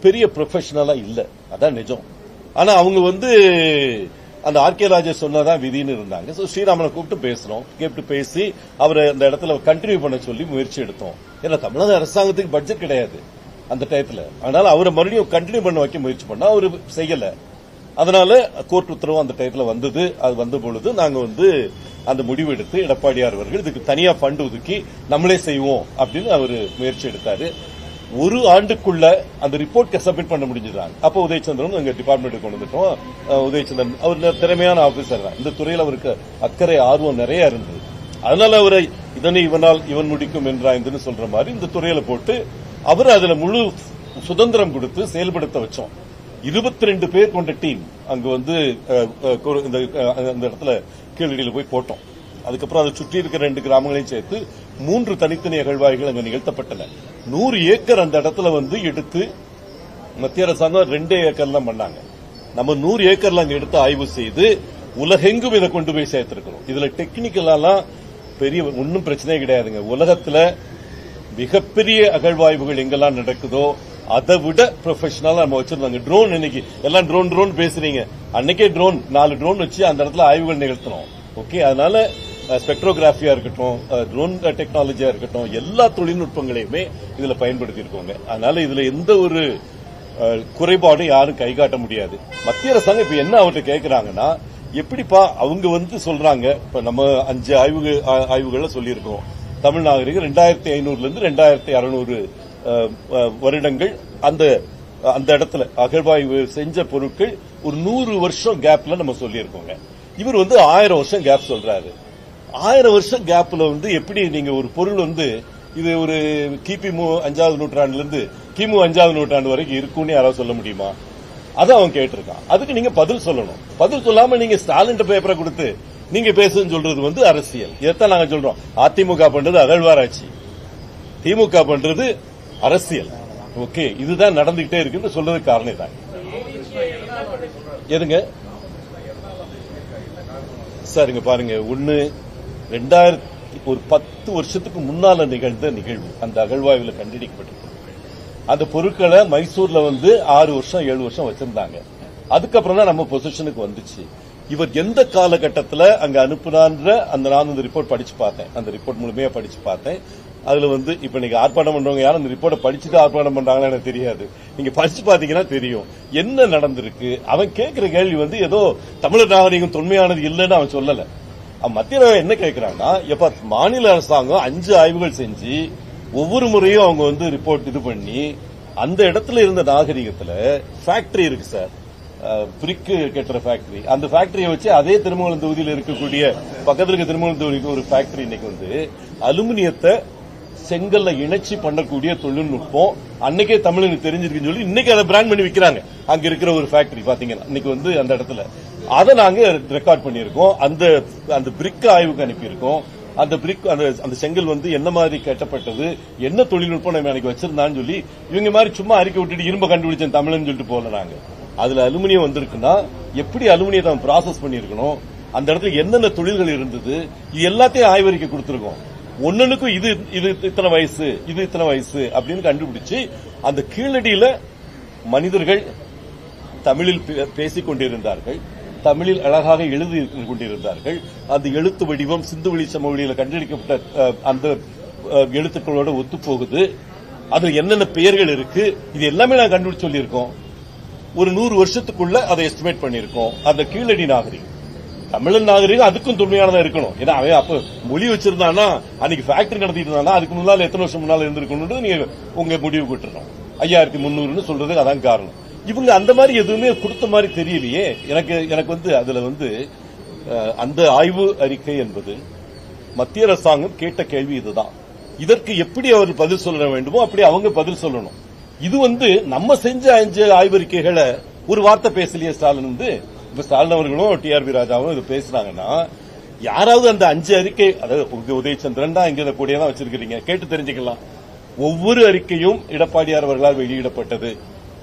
பெரிய ப்ரொஃபஷனலா இல்ல. அதான் நிஜம். ஆனா அவங்க வந்து அந்த ஆர்கே ராஜா சொன்னதான் விதின்னு இருந்தாங்க. ஸோ ஸ்ரீராமனை கூப்பிட்டு பேசுறோம். கூப்பிட்டு பேசி அவரை அந்த இடத்துல கண்டினியூ பண்ண சொல்லி முயற்சி எடுத்தோம். ஏன்னா தமிழக அரசாங்கத்துக்கு பட்ஜெட் கிடையாது அந்த டயத்துல அதனால அவரை மறுபடியும் கண்டினியூ பண்ண வைக்க முயற்சி பண்ணா அவர் செய்யலை. அதனால கோர்ட் உத்தரவு அந்த டயத்துல வந்தது. அது வந்த பொழுது நாங்க வந்து அந்த முடிவு எடுத்து எடப்பாடியார் அவர்கள் இதுக்கு தனியா ஃபண்ட் ஒதுக்கி நம்மளே செய்வோம் அப்படின்னு அவர் முயற்சி எடுத்தாரு. ஒரு ஆண்டுக்குள்ள அந்த ரிப்போர்ட் சப்மிட் பண்ண முடிஞ்சுதான். அப்போ உதயச்சந்திரன் எங்க டிபார்ட்மெண்ட் கொண்டு வந்துட்டோம். உதயச்சந்திரன் அவர் திறமையான ஆபீசர் தான். இந்த துறையில் அவருக்கு அக்கறை ஆர்வம் நிறைய இருந்தது. அதனால அவரை இதனை இவனால் இவன் முடிக்கும் என்றாய்ந்துன்னு சொல்ற மாதிரி இந்த துறையில போட்டு அவர் அதுல முழு சுதந்திரம் கொடுத்து செயல்படுத்த வச்சோம். இருபத்தி ரெண்டு பேர் கொண்ட டீம் அங்கு வந்து இந்த அந்த இடத்துல கீழடியில் போய் போட்டோம். அதுக்கப்புறம் அதை சுற்றி இருக்கிற ரெண்டு கிராமங்களையும் சேர்த்து மூன்று தனித்தனி அகழ்வாய்கள் அங்கு நிகழ்த்தப்பட்டன. நூறு ஏக்கர் அந்த இடத்துல வந்து எடுத்து மத்திய அரசாங்கம் ரெண்டே ஏக்கர் தான் பண்ணாங்க. நம்ம நூறு ஏக்கர்ல அங்க எடுத்து ஆய்வு செய்து உலகெங்கும் இதை கொண்டு போய் சேர்த்திருக்கிறோம். இதுல டெக்னிக்கலாலாம் பெரிய ஒன்றும் பிரச்சனையே கிடையாதுங்க. உலகத்துல மிகப்பெரிய அகழ்வாய்வுகள் எங்கெல்லாம் நடக்குதோ அதை விட ப்ரொஃபஷனலா நம்ம வச்சிருந்தாங்க. ட்ரோன் இன்னைக்கு. எல்லாம் ட்ரோன் ட்ரோன் பேசுறீங்க. அன்னைக்கே ட்ரோன் நாலு ட்ரோன் வச்சு அந்த இடத்துல ஆய்வுகள் நிகழ்த்தணும். ஓகே அதனால ஸ்பெக்ட்ரோகிராஃபியா இருக்கட்டும் ட்ரோன் டெக்னாலஜியா இருக்கட்டும் எல்லா தொழில்நுட்பங்களையுமே இதுல பயன்படுத்தி இருக்கோங்க அதனால இதுல எந்த ஒரு குறைபாடும் யாரும் கை காட்ட முடியாது. மத்திய அரசாங்கம் இப்ப என்ன அவர்கிட்ட கேட்கிறாங்கன்னா எப்படிப்பா அவங்க வந்து சொல்றாங்க இப்ப நம்ம அஞ்சு ஆய்வுகள் ஆ- ஆய்வுகள்ல சொல்லியிருக்கோம். தமிழ் நாகரிகம் ரெண்டாயிரத்தி ஐநூறுல இருந்து ரெண்டாயிரத்தி அறுநூறு வருடங்கள் அந்த அந்த இடத்துல அகழ்வாய்வு செஞ்ச பொருட்கள் ஒரு நூறு வருஷம் கேப்ல நம்ம சொல்லியிருக்கோங்க. இவர் வந்து ஆயிரம் வருஷம் கேப் சொல்றாரு. ஆயிரம் வருஷம் கேப்ல வந்து எப்படி நீங்க ஒரு பொருள் வந்து இது ஒரு கிபி மு- அஞ்சாவது நூற்றாண்டுல இருந்து கிமு அஞ்சாவது நூற்றாண்டு வரைக்கும் இருக்கும்னு யாராவது சொல்ல முடியுமா? அதை அவன் கேட்டிருக்கான். அதுக்கு நீங்க பதில் சொல்லணும். பதில் சொல்லாம நீங்க ஸ்டாலின் பேப்பரை கொடுத்து நீங்க பேசுன்னு சொல்றது வந்து அரசியல். இதைத்தான் நாங்க சொல்றோம். அதிமுக பண்றது அகழ்வாராய்ச்சி. திமுக பண்றது அரசியல். ஓகே இதுதான் நடந்துகிட்டே இருக்குன்னு சொல்றதுக்கு காரணம் தான் எதுங்க? சரிங்க பாருங்க. ஒண்ணு ரெண்டாயிரத்தி ஒரு பத்து வருஷத்துக்கு முன்னால நிகழ்ந்த நிகழ்வு. அந்த அகழ்வாய்வுல கண்டுபிடிக்கப்பட்ட அந்த பொருட்களை மைசூர்ல வந்து ஆறு வருஷம் ஏழு வருஷம் வச்சிருந்தாங்க. அதுக்கப்புறம் தான் நம்ம பொசிஷனுக்கு வந்துச்சு. இவர் எந்த காலகட்டத்துல அங்க அனுப்புனான்ற அந்த நான் அந்த ரிப்போர்ட் படிச்சு பார்த்தேன். அந்த ரிப்போர்ட் முழுமையா படிச்சு பார்த்தேன். அதுல வந்து இப்ப நீங்க ஆர்ப்பாட்டம் பண்றவங்க யாரும் அந்த ரிப்போர்ட்டை படிச்சுட்டு ஆர்ப்பாட்டம் பண்றாங்கன்னு எனக்கு தெரியாது. நீங்க படிச்சு பாத்தீங்கன்னா தெரியும். என்ன நடந்திருக்கு? அவன் கேட்கிற கேள்வி வந்து ஏதோ தமிழர் நாகரிகம் தொன்மையானது இல்லைன்னு அவன் சொல்லல. அவன் மத்திய என்ன கேட்கிறான்னா எப்ப மாநில அரசாங்கம் அஞ்சு ஆய்வுகள் செஞ்சு ஒவ்வொரு முறையும் அவங்க வந்து ரிப்போர்ட் இது பண்ணி அந்த இடத்துல இருந்த நாகரிகத்துல ஃபேக்டரி இருக்கு சார். பிரிக்கு கட்டுற ஃபேக்டரி அந்த ஃபேக்டரியை வச்சு அதே திருமங்கலம் தொகுதியில் இருக்கக்கூடிய பக்கத்தில் இருக்க திருமங்கலம் தொகுதிக்கு ஒரு ஃபேக்டரி இன்னைக்கு வந்து அலுமினியத்தை செங்கல்ல இணைச்சி பண்ணக்கூடிய தொழில்நுட்பம் அன்னைக்கே தமிழுக்கு தெரிஞ்சிருக்குன்னு சொல்லி இன்னைக்கு அதை பிராண்ட் பண்ணி விற்கிறாங்க அங்க இருக்கிற ஒரு ஃபேக்டரி பாத்தீங்கன்னா இன்னைக்கு வந்து அந்த இடத்துல. அதை நாங்க ரெக்கார்ட் பண்ணியிருக்கோம். அந்த அந்த பிரிக் ஆய்வுக்கு அனுப்பியிருக்கோம். அந்த பிரிக் அந்த அந்த செங்கல் வந்து என்ன மாதிரி கட்டப்பட்டது என்ன தொழில்நுட்பம் நம்ம எனக்கு வச்சிருந்தான்னு சொல்லி இவங்க மாதிரி சும்மா அறிக்கை விட்டுட்டு இரும்ப கண்டுபிடிச்சேன் தமிழ்னு சொல்லிட்டு போல நாங்க. அதுல அலுமினியம் வந்திருக்குன்னா எப்படி அலுமினியத்தை ப்ராசஸ் பண்ணியிருக்கணும்? அந்த இடத்துல என்னென்ன தொழில்கள் இருந்தது? இது எல்லாத்தையும் ஆய்வறிக்கை கொடுத்துருக்கோம். ஒன்னனுக்கும் இது இது இத்தனை வயசு இது இத்தனை வயசு அப்படின்னு கண்டுபிடிச்சு அந்த கீழடியில மனிதர்கள் தமிழில் பே- பேசிக் கொண்டிருந்தார்கள். தமிழில் அழகாக எழுதி கொண்டிருந்தார்கள். அந்த எழுத்து வடிவம் சிந்துவெளி சமவெளியில் கண்டெடுக்கப்பட்ட அந்த எழுத்துக்களோடு ஒத்துப்போகுது. அது என்னென்ன பெயர்கள் இருக்கு இது எல்லாமே நான் கண்டுபிடிச்சு சொல்லியிருக்கோம். ஒரு நூறு வருஷத்துக்குள்ள அதை எஸ்டிமேட் பண்ணியிருக்கோம். அந்த கீழடி நாகரிகம். தமிழன் நாகரிகம் அதுக்கும் தொன்மையானதா இருக்கணும். ஏன்னா அவன் அப்ப மொழி வச்சிருந்தானா அன்னைக்கு ஃபேக்டரி நடத்திட்டு இருந்தானா அதுக்கு முன்னால எத்தனை வருஷம் முன்னால இருந்திருக்கணும் நீங்க உங்க முடிவு விட்டுறோம் ஐயாயிரத்தி முந்நூறுன்னு சொல்றதுக்கு அதான் காரணம். இவங்க அந்த மாதிரி எதுவுமே கொடுத்த மாதிரி தெரியலையே. எனக்கு எனக்கு வந்து அதுல வந்து அந்த ஆய்வு அறிக்கை என்பது மத்திய அரசாங்கம் கேட்ட கேள்வி இதுதான். இதற்கு எப்படி அவர் பதில் சொல்ல வேண்டுமோ அப்படி அவங்க பதில் சொல்லணும். இது வந்து நம்ம செஞ்ச அஞ்சு ஆய்வறிக்கைகளை ஒரு வார்த்தை பேசலையே ஸ்டாலின் வந்து இப்ப ஸ்டாலின் அவர்களும் டிஆர்பி ராஜாவும் இது பேசுனாங்கன்னா யாராவது அந்த அஞ்சு அறிக்கை அதாவது உதயச்சந்திரன் தான் இங்க இதை கூடியதான் வச்சிருக்கிறீங்க. கேட்டு தெரிஞ்சுக்கலாம். ஒவ்வொரு அறிக்கையும் எடப்பாடியார் அவர்களால் வெளியிடப்பட்டது.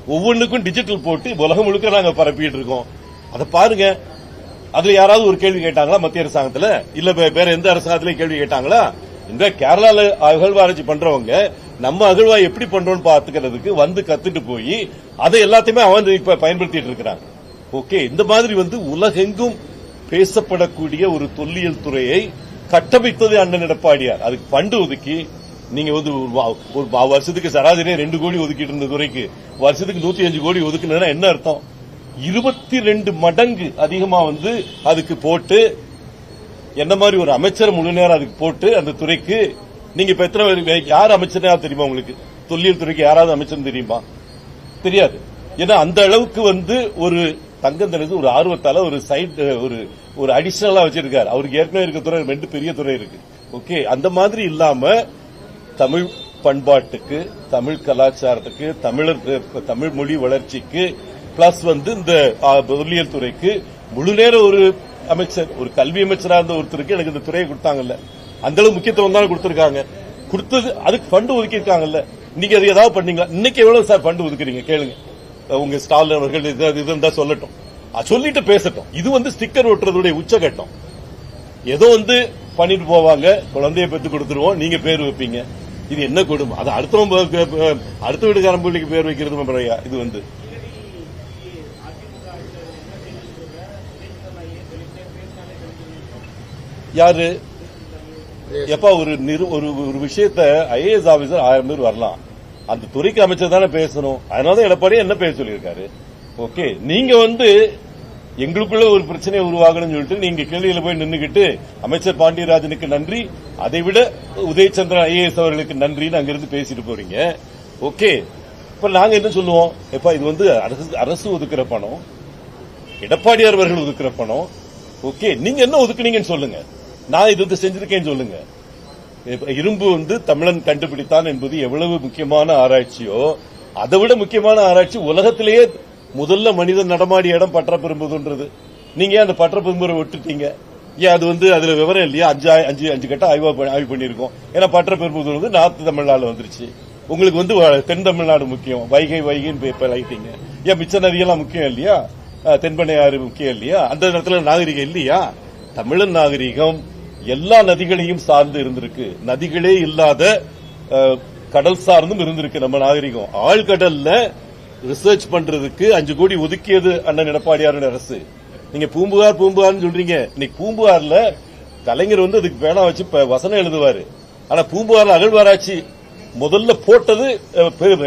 ஒவ்வொன்றுக்கும் டிஜிட்டல் போட்டு உலகம் முழுக்க நாங்க பரப்பிட்டு இருக்கோம். அதை பாருங்க. அதுல யாராவது ஒரு கேள்வி கேட்டாங்களா மத்திய அரசாங்கத்துல? இல்ல வேற எந்த அரசாங்கத்திலயும் கேள்வி கேட்டாங்களா? இந்த கேரளால அகழ்வாராய்ச்சி பண்றவங்க நம்ம அகழ்வாய் எப்படி பண்றோம்னு பாத்துக்கிறதுக்கு வந்து கத்துட்டு போய் அதை எல்லாத்தையுமே அவன் இப்ப பயன்படுத்திட்டு இருக்கிறாங்க. ஓகே இந்த மாதிரி வந்து உலகெங்கும் பேசப்படக்கூடிய ஒரு தொல்லியல் துறையை கட்டமைத்தது அண்ணன் எடப்பாடியார். அதுக்கு பண்டு ஒதுக்கி நீங்க வந்து ஒரு வா- ஒரு வருஷத்துக்கு சராசரியா ரெண்டு கோடி ஒதுக்கிட்டு இருந்த துறைக்கு. வருஷத்துக்கு நூத்தி அஞ்சு கோடி ஒதுக்குனா என்ன அர்த்தம்? இருபத்தி ரெண்டு மடங்கு அதிகமா வந்து அதுக்கு போட்டு என்ன மாதிரி ஒரு அமைச்சர் முழு நேரம் அதுக்கு போட்டு அந்த துறைக்கு நீங்க இப்ப எத்தனை யார் அமைச்சரா தெரியுமா உங்களுக்கு? தொல்லியல் துறைக்கு யாராவது அமைச்சர் தெரியுமா? தெரியாது. ஏன்னா அந்த அளவுக்கு வந்து ஒரு தங்கந்தனது ஒரு ஆர்வத்தால ஒரு சைட் ஒரு ஒரு அடிஷனலா வச்சிருக்காரு. அவருக்கு ஏற்கனவே இருக்க துறை ரெண்டு பெரிய துறை இருக்கு. ஓகே அந்த மாதிரி இல்லாம தமிழ் பண்பாட்டுக்கு தமிழ் கலாச்சாரத்துக்கு தமிழர் தமிழ் மொழி வளர்ச்சிக்கு பிளஸ் வந்து இந்த தொல்லியல் துறைக்கு முழு நேர ஒரு அமைச்சர் ஒரு கல்வி அமைச்சராக இருந்த ஒருத்தருக்கு எனக்கு இந்த துறையை கொடுத்தாங்கல்ல. அந்த அளவு முக்கியத்துவம் தானே கொடுத்துருக்காங்க. கொடுத்தது அதுக்கு ஃபண்ட் ஒதுக்கியிருக்காங்கல்ல. நீங்க அது ஏதாவது பண்ணீங்களா? இன்னைக்கு எவ்வளவு சார் ஃபண்ட் ஒதுக்குறீங்க? கேளுங்க. உங்க ஸ்டாலின் அவர்கள் இது இருந்தா சொல்லட்டும். சொல்லிட்டு பேசட்டும். இது வந்து ஸ்டிக்கர் ஒட்டுறதுடைய உச்சகட்டம். ஏதோ வந்து பண்ணிட்டு போவாங்க குழந்தைய பெற்று கொடுத்துருவோம் நீங்க பேர் வைப்பீங்க. இது என்ன கொடுமை? அது அடுத்தவன் அடுத்த வீட்டுக்காரன் பிள்ளைக்கு பேர் வைக்கிறது இது வந்து. யாரு? எப்ப ஒரு ஒரு ஒரு விஷயத்த ஐஏஎஸ் ஆபீசர் ஆயிரம் பேர் வரலாம். அந்த துறைக்கு அமைச்சர் தானே பேசணும். அதனாலதான் எடப்பாடி என்ன பேச சொல்லியிருக்காரு. ஓகே நீங்க வந்து எங்களுக்குள்ள ஒரு பிரச்சனையை உருவாகணும்னு சொல்லிட்டு நீங்க கேள்வியில போய் நின்றுகிட்டு அமைச்சர் பாண்டியராஜனுக்கு நன்றி அதை விட உதயச்சந்திரன் ஐஏஎஸ் அவர்களுக்கு நன்றின்னு அங்கிருந்து பேசிட்டு போறீங்க. ஓகே இப்ப நாங்க என்ன சொல்லுவோம்? எப்பா இது வந்து அரசு அரசு ஒதுக்குற பணம் எடப்பாடியார் அவர்கள் ஒதுக்குற பணம். ஓகே நீங்க என்ன ஒதுக்குனீங்கன்னு சொல்லுங்க. நான் இது வந்து செஞ்சிருக்கேன்னு சொல்லுங்க. இரும்பு வந்து தமிழன் கண்டுபிடித்தான் என்பது எவ்வளவு முக்கியமான ஆராய்ச்சியோ அதை விட முக்கியமான ஆராய்ச்சி உலகத்திலேயே முதல்ல மனிதன் நடமாடிய இடம் பற்றப்பெரும்புதுன்றது. நீங்க ஏன் அந்த பற்றப்பெரும்புரை விட்டுட்டீங்க? ஏன் அது வந்து அதுல விவரம் இல்லையா? அஞ்சு அஞ்சு அஞ்சு கட்ட ஆய்வா ஆய்வு பண்ணியிருக்கோம். ஏன்னா பற்றப்பெரும்புதூர் வந்து நார்த்து தமிழ்நாடு வந்துருச்சு. உங்களுக்கு வந்து வ- தென் தமிழ்நாடு முக்கியம். வைகை வைகைன்னு இப்ப லைட்டீங்க ஏன் மிச்ச நதியெல்லாம் முக்கியம் இல்லையா? அஹ், ஆறு முக்கியம் இல்லையா? அந்த இடத்துல நாகரிகம் இல்லையா? தமிழன் நாகரிகம் எல்லா நதிகளையும் சார்ந்து இருந்திருக்கு. நதிகளே இல்லாத கடல் சார்ந்தும் இருந்திருக்கு நம்ம நாகரிகம். ஆழ்கடல்ல ரிசர்ச் பண்றதுக்கு அஞ்சு கோடி ஒதுக்கியது அண்ணன் எடப்பாடியாரின் அரசு. நீங்க பூம்புகார் பூம்புகார்னு சொல்றீங்க. இன்னைக்கு பூம்புகார்ல கலைஞர் வந்து அதுக்கு பேனா வச்சு வசனம் எழுதுவாரு. ஆனா பூம்புகார் அகழ்வாராய்ச்சி முதல்ல போட்டது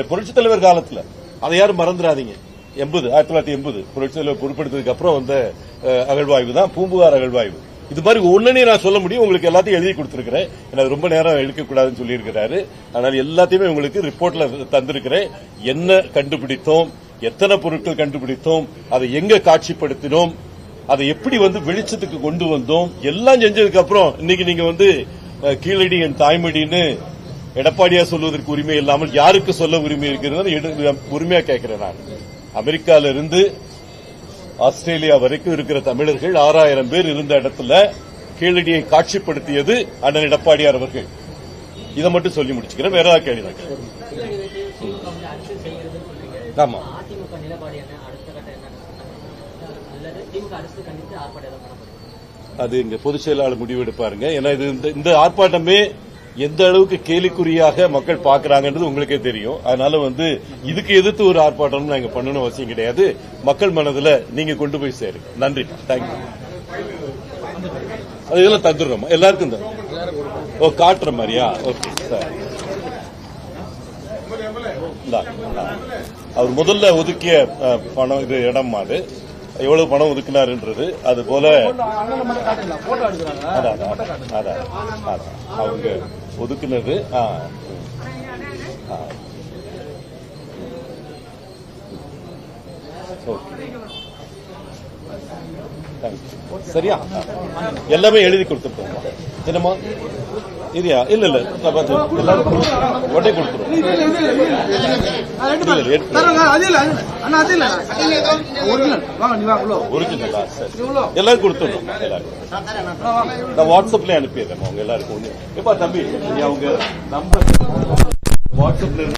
புரட்சி பெரு- தலைவர் காலத்துல. அதை யாரும் மறந்துடாதீங்க. எண்பது ஆயிரத்தி தொள்ளாயிரத்தி எண்பது. புரட்சி தலைவர் பொறுப்பெடுத்ததுக்கு அப்புறம் வந்த அகழ்வாய்வு தான் பூம்புகார் அகழ்வாய்வு. இது மாதிரி ஒன்னே நான் சொல்ல முடியும். உங்களுக்கு எல்லாத்தையும் எழுதி கொடுத்துருக்கிறேன். எனக்கு ரொம்ப நேரம் எடுக்கக்கூடாதுன்னு சொல்லியிருக்கிறாரு. ஆனால் எல்லாத்தையுமே உங்களுக்கு ரிப்போர்ட்ல தந்திருக்கிறேன். என்ன கண்டுபிடித்தோம்? எத்தனை பொருட்கள் கண்டுபிடித்தோம்? அதை எங்க காட்சிப்படுத்தினோம்? அதை எப்படி வந்து வெளிச்சத்துக்கு கொண்டு வந்தோம்? எல்லாம் செஞ்சதுக்கு அப்புறம் இன்னைக்கு நீங்க வந்து கீழடி என் தாய்மொழின்னு எடப்பாடியா சொல்வதற்கு உரிமை இல்லாமல் யாருக்கு சொல்ல உரிமை இருக்கிறது? எடு- உரிமையா கேட்கிறேன் நான். அமெரிக்கால இருந்து ஆஸ்திரேலியா வரைக்கும் இருக்கிற தமிழர்கள் ஆறாயிரம் பேர் இருந்த இடத்துல கீழடியை காட்சிப்படுத்தியது அண்ணன் எடப்பாடியார் அவர்கள். இதை மட்டும் சொல்லி முடிச்சுக்கிறேன். வேற ஏதாவது கேள்வி ஆமா. அது இங்க பொதுச் செயலாளர் முடிவெடுப்பாருங்க. ஏன்னா இது இந்த- இந்த ஆர்ப்பாட்டமே எந்த அளவுக்கு கேலிக்குறியாக மக்கள் பாக்குறாங்கன்றது உங்களுக்கே தெரியும். அதனால வந்து இதுக்கு எதிர்த்து ஒரு ஆர்ப்பாட்டம் நாங்க பண்ணணும் அவசியம் கிடையாது. மக்கள் மனதுல நீங்க கொண்டு போய் சேருங்க நன்றி. தேங்க்யூ அது இதெல்லாம் தந்துடுறோம்? எல்லாருக்கும் தான் ஓ காட்டுற மாதிரியா? Okay sir. அவர் முதல்ல ஒதுக்கிய பணம் இது இடம் அது. எவ்வளவு பணம் ஒதுக்கினாருன்றது. அது போல அதான், அதான். அவங்க ஒதுக்குனது. ஆ, ஆ. ஓகே. சரியா? எல்லாமே எழுதி கொடுத்துருக்கோம். தினமும் இல்லையா இல்ல இல்ல. அண்ணா, அது இல்ல. ஒரிஜினல். எல்லாரும் கொடுத்துடணும் வாங்க. நான் வாட்ஸ்அப்ல அனுப்பிடுறேன் அவங்க எல்லாருக்கும். எப்பா தம்பி நீ அவங்க நம்பர் வாட்ஸ்அப்ல இருந்து